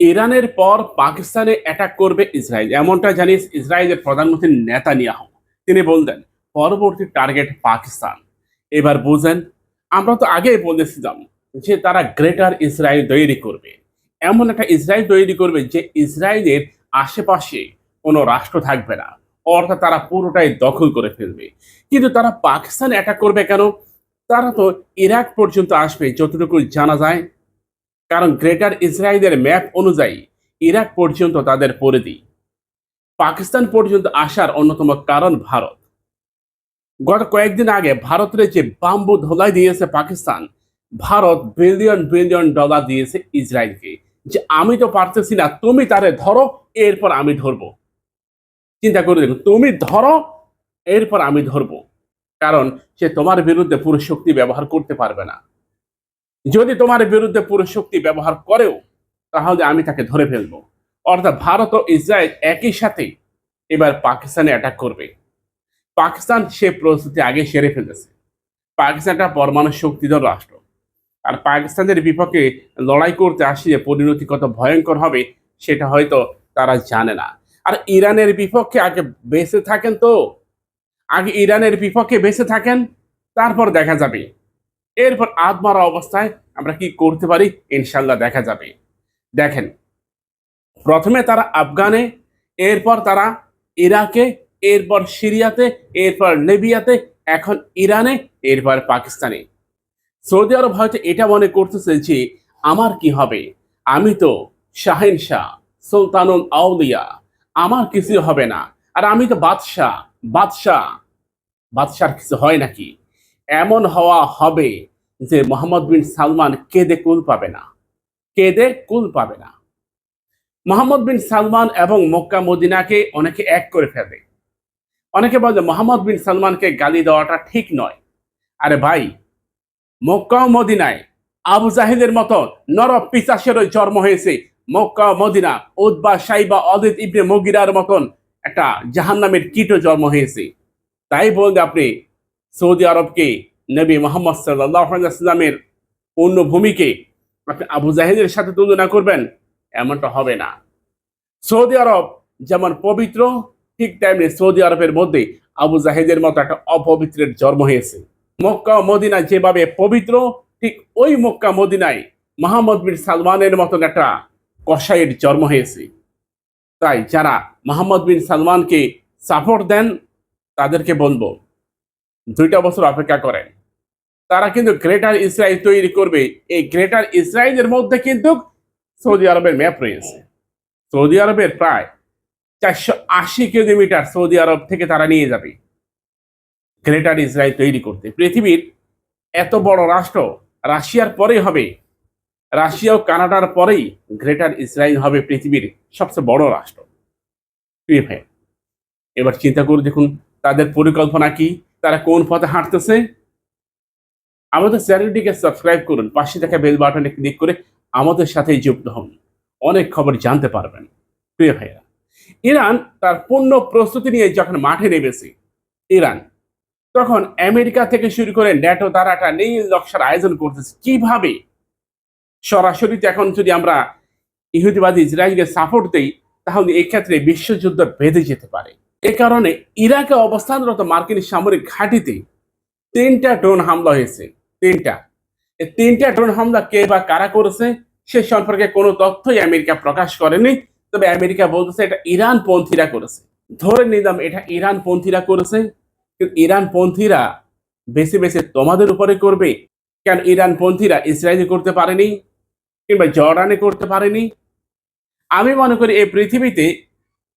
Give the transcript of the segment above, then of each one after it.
ইরানের পর পাকিস্তানে অ্যাটাক করবে ইসরায়েল। এমনটা জানিস ইসরায়েলের প্রধানমন্ত্রী নেতানিয়াহু। তিনি বললেন, পরবর্তী টার্গেট পাকিস্তান। এবার বুঝেন, আমরা তো আগেই বলেছিলাম যে তারা গ্রেটার ইসরায়েল তৈরি করবে। এমন একটা ইসরায়েল তৈরি করবে যে ইসরায়েলের আশেপাশে কোনো রাষ্ট্র থাকবে না। অর্থাৎ তারা পুরোটাই দখল করে ফেলবে। কিন্তু তারা পাকিস্তান অ্যাটাক করবে কেন? তারা তো ইরাক পর্যন্ত আসবে, যতটুকু জানা যায়। কারণ গ্রেটার ইসরায়েলের ম্যাপ অনুযায়ী ইরাক পর্যন্ত তাদের পরিধি। পাকিস্তান পর্যন্ত আসার অন্যতম কারণ ভারত। গত কয়েকদিন আগে ভারতের যে বাম্বু ধোলাই দিয়েছে Pakistan, Bharat billion billion dollar দিয়েছে ইসরায়েলকে। যে আমি তো পারতেছি না, তুমি তারে ধরো, এরপর আমি ধরবো। চিন্তা করে দেখুন, তুমি ধরো, এরপর আমি ধরবো। কারণ সে তোমার বিরুদ্ধে পুরো শক্তি ব্যবহার করতে পারবে না। যদি তোমার বিরুদ্ধে পুরো শক্তি ব্যবহার করেও, তাহলে আমি তাকে ধরে ফেলব। অর্থাৎ ভারত ও ইসরায়েল একই সাথে এবার পাকিস্তানে অ্যাটাক করবে। পাকিস্তান সে প্রস্তুতি আগে সেরে ফেলেছে। পাকিস্তান একটা পরমাণু শক্তিধর রাষ্ট্র। আর পাকিস্তানের বিপক্ষে লড়াই করতে আসলে পরিণতি কত ভয়ঙ্কর হবে, সেটা হয়তো তারা জানে না। আর ইরানের বিপক্ষে আগে বেঁচে থাকেন তো? আগে ইরানের বিপক্ষে বেঁচে থাকেন, তারপর দেখা যাবে। এরপর আত্মারা অবস্থায় আমরা কি করতে পারি? ইনশাল্লাহ দেখা যাবে। দেখেন, প্রথমে তারা আফগানে, এরপর তারা ইরাকে, এরপর সিরিয়াতে, এরপর লিবিয়াতে এখন ইরানে, এরপর পাকিস্তানে। সৌদি আরব হয়তো এটা মনে করতেছে যে, আমার কি হবে? আমি তো শাহিন শাহ সুলতানুল আউলিয়া, আমার কিছু হবে না। আর আমি তো বাদশাহ বাদশাহ। বাদশার কিছু হয় নাকি? এমন হওয়া হবে। যে মোহাম্মদ বিন সালমান কেঁদে কুল পাবে না, কেঁদে কুল পাবে না। মোহাম্মদ বিন সালমান এবং মক্কা মদিনাকে অনেকে এক করে ফেলে। অনেকে বলে মোহাম্মদ বিন সালমানকে গালি দেওয়াটা ঠিক নয়। আরে ভাই, মক্কা মদিনায় আবু জাহিদের মতো নর পিচাসেরও জন্ম হয়েছে মক্কা মদিনা উদ্বা সাইবা অদিত ইবনে মগিরার মতন একটা জাহান্নামের কীটও জন্ম হয়েছে। তাই বলতে আপনি সৌদি আরবকে নবী মোহাম্মদ সাল্লামের অন্য ভূমিকে আপনি আবু জাহিদের সাথে তুলনা করবেন, এমনটা হবে না। সৌদি আরব যেমন পবিত্র, ঠিক তেমনি সৌদি আরবের মধ্যে আবু জাহিদের মতো একটা অপবিত্রের জন্ম হয়েছে। মক্কা মদিনা যেভাবে পবিত্র, ঠিক ওই মক্কা মদিনায় মোহাম্মদ বিন সালমানের মতন একটা কসাইয়ের জন্ম হয়েছে। তাই যারা মোহাম্মদ বিন সালমানকে সাপোর্ট দেন, তাদেরকে বলব, দুইটা বছর অপেক্ষা করেন। তারা কিন্তু গ্রেটার ইসরায়েল তৈরি করবে। এই গ্রেটার ইসরায়েলের মধ্যে কিন্তু সৌদি আরবের ম্যাপ রয়েছে। সৌদি আরবের প্রায় চারশো আশি কিলোমিটার সৌদি আরব থেকে তারা নিয়ে যাবে। গ্রেটার ইসরায়েল তৈরি করতে। পৃথিবীর এত বড় রাষ্ট্র রাশিয়ার পরেই হবে। রাশিয়া ও কানাডার পরেই গ্রেটার ইসরায়েল হবে পৃথিবীর সবচেয়ে বড় রাষ্ট্র। এবার চিন্তা করে দেখুন, তাদের পরিকল্পনা কি? তারা কোন পথে হাঁটতেছে? আমাদের চ্যানেলটিকে সাবস্ক্রাইব করুন। পাশে থাকা বেল বাটনে ক্লিক করে আমাদের সাথে যুক্ত হন। অনেক খবর জানতে পারবেন। প্রিয় ভাইয়া ইরান তার পূর্ণ প্রস্তুতি নিয়ে যখন মাঠে নেমেছে, ইরান, তখন আমেরিকা থেকে শুরু করে ন্যাটো তারা একটা নীল নকশার আয়োজন করতেছে। কীভাবে? সরাসরি এখন যদি আমরা ইহুদিবাদী ইসরায়েলকে সাপোর্ট দেই, তাহলে এক্ষেত্রে বিশ্বযুদ্ধ বেঁধে যেতে পারে। এ কারণে ইরাকে অবস্থানরত মার্কিন সামরিক ঘাঁটিতে তিনটা ড্রোন হামলা হয়েছে। তিনটা। এই তিনটা ড্রোন হামলা কে বা কারা করেছে, সে সম্পর্কে কোনো তথ্যই আমেরিকা প্রকাশ করেনি। তবে আমেরিকা বলতেছে এটা ইরান পন্থীরা করেছে। ধরে নিলাম এটা ইরান পন্থীরা করেছে। কিন্তু ইরান পন্থীরা বেছে বেছে তোমাদের উপরে করবে। কেন ইরান পন্থীরা ইসরায়েলে করতে পারেনি কিংবা জর্ডানে করতে পারেনি? আমি মনে করি এই পৃথিবীতে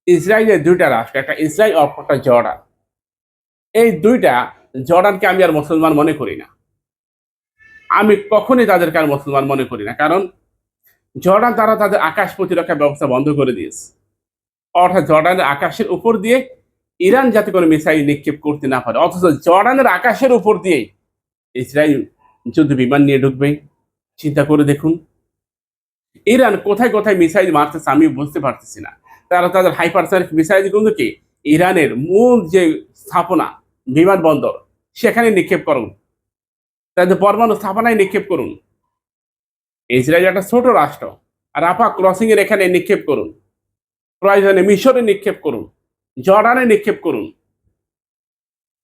ইসরায়েলের দুইটা রাষ্ট্র, একটা ইসরায়েল অপর একটা জর্ডান। এই দুইটা জর্ডানকে আমি আর মুসলমান মনে করি না। আমি কখনই তাদেরকে আর মুসলমান মনে করি না। কারণ জর্ডান তারা তাদের আকাশ প্রতিরক্ষা ব্যবস্থা বন্ধ করে দিয়েছে। অর্থাৎ জর্ডানের আকাশের উপর দিয়ে ইরান যাতে কোনো মিসাইল নিক্ষেপ করতে না পারে, অথচ জর্ডানের আকাশের উপর দিয়ে ইসরায়েল যুদ্ধ বিমান নিয়ে ঢুকবে। চিন্তা করে দেখুন। ইরান কোথায় কোথায় মিসাইল মারতেছে আমি বুঝতে পারতেছি না। তারা তাদের হাইপারসনিক মিসাইল গুলোকে ইরানের মূল যে স্থাপনা, বিমানবন্দর, সেখানে নিক্ষেপ করুন। তাদের পরমাণু স্থাপনায় নিক্ষেপ করুন। ইসরায়েল একটা ছোট রাষ্ট্র রাফা ক্রসিং এর এখানে নিক্ষেপ করুন। প্রয়োজনে মিশরে নিক্ষেপ করুন, জর্ডানে নিক্ষেপ করুন।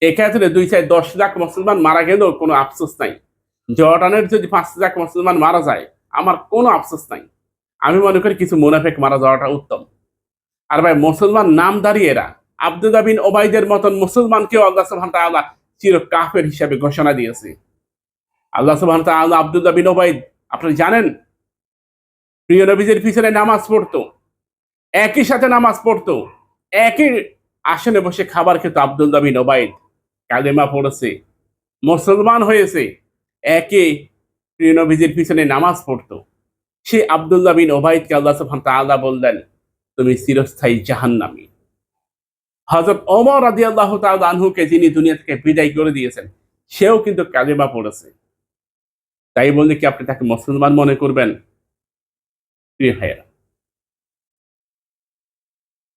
এক্ষেত্রে দুই চার দশ লাখ মুসলমান মারা গেলেও কোনো আফসোস নাই। জর্ডানের যদি পাঁচ লাখ মুসলমান মারা যায়, আমার কোনো আফসোস নাই। আমি মনে করি কিছু মোনাফেক মারা যাওয়াটা উত্তম। আর ভাই, মুসলমান নামদারি এরা। আব্দুল্লাহ বিন ওবাইদের মতন মুসলমানকেও আল্লাহ সুবহান তাআলা চির কাফের হিসাবে ঘোষণা দিয়েছে। আল্লাহ সুবহান তাআলা আব্দুল্লাহ বিন ওবাইদ আপনি জানেন? প্রিয় নবীজের পিছনে নামাজ পড়তো, একই সাথে নামাজ পড়তো, একই আসনে বসে খাবার খেত আব্দুল্লাহ বিন ওবাইদ। কালেমা পড়েছে, মুসলমান হয়েছে একে প্রিয় নবীজের পিছনে নামাজ পড়তো। সে আব্দুল্লাহ বিন ওবাইদকে আল্লাহ সুবহান তাআলা বললেন, তুমি চিরস্থায়ী জাহান্নামী। হজরত ওমর রাজি আল্লাহ আনহুকে যিনি দুনিয়া থেকে বিদায় করে দিয়েছেন, সেও কিন্তু কালেমা পড়েছে। তাই বললে কি আপনি তাকে মুসলমান মনে করবেন?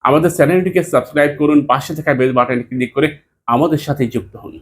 আমাদের চ্যানেলটিকে সাবস্ক্রাইব করুন, পাশে থাকা বেল বাটন ক্লিক করে আমাদের সাথে যুক্ত হন।